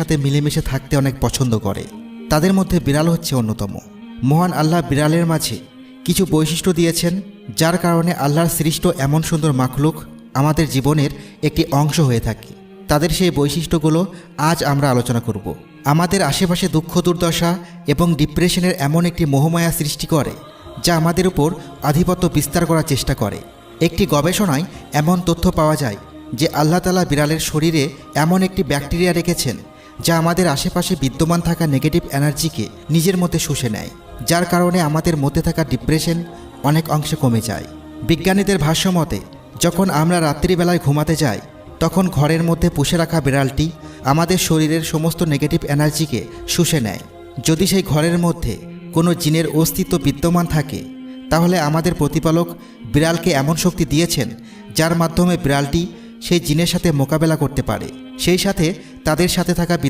সাথে মিলেমিশে থাকতে অনেক পছন্দ করে। তাদের মধ্যে বিড়াল হচ্ছে অন্যতম। মহান আল্লাহ বিড়ালের মাঝে কিছু বৈশিষ্ট্য দিয়েছেন, যার কারণে আল্লাহর সৃষ্ট এমন সুন্দর মাখলুক আমাদের জীবনের একটি অংশ হয়ে থাকে। তাদের সেই বৈশিষ্ট্যগুলো আজ আমরা আলোচনা করব। আমাদের আশেপাশে দুঃখ, দুর্দশা এবং ডিপ্রেশনের এমন একটি মোহমায়া সৃষ্টি করে, যা আমাদের উপর আধিপত্য বিস্তার করার চেষ্টা করে। একটি গবেষণায় এমন তথ্য পাওয়া যায় যে আল্লাহ তালা বিড়ালের শরীরে এমন একটি ব্যাকটেরিয়া রেখেছেন যা আমাদের আশেপাশে বিদ্যমান থাকা নেগেটিভ এনার্জিকে নিজের মধ্যে শুষে নেয়, যার কারণে আমাদের মধ্যে থাকা ডিপ্রেশন অনেক অংশে কমে যায়। বিজ্ঞানীদের ভাষ্যমতে যখন আমরা রাত্রিবেলায় ঘুমাতে যাই, তখন ঘরের মধ্যে পুষে রাখা বিড়ালটি আমাদের শরীরের সমস্ত নেগেটিভ এনার্জিকে শুষে নেয়। যদি সেই ঘরের মধ্যে কোনো জিনের অস্তিত্ব বিদ্যমান থাকে, তাহলে আমাদের প্রতিপালক বিড়ালকে এমন শক্তি দিয়েছেন, যার মাধ্যমে বিড়ালটি সেই জিনের সাথে মোকাবেলা করতে পারে। সেই সাথে তাদের সাথে থাকা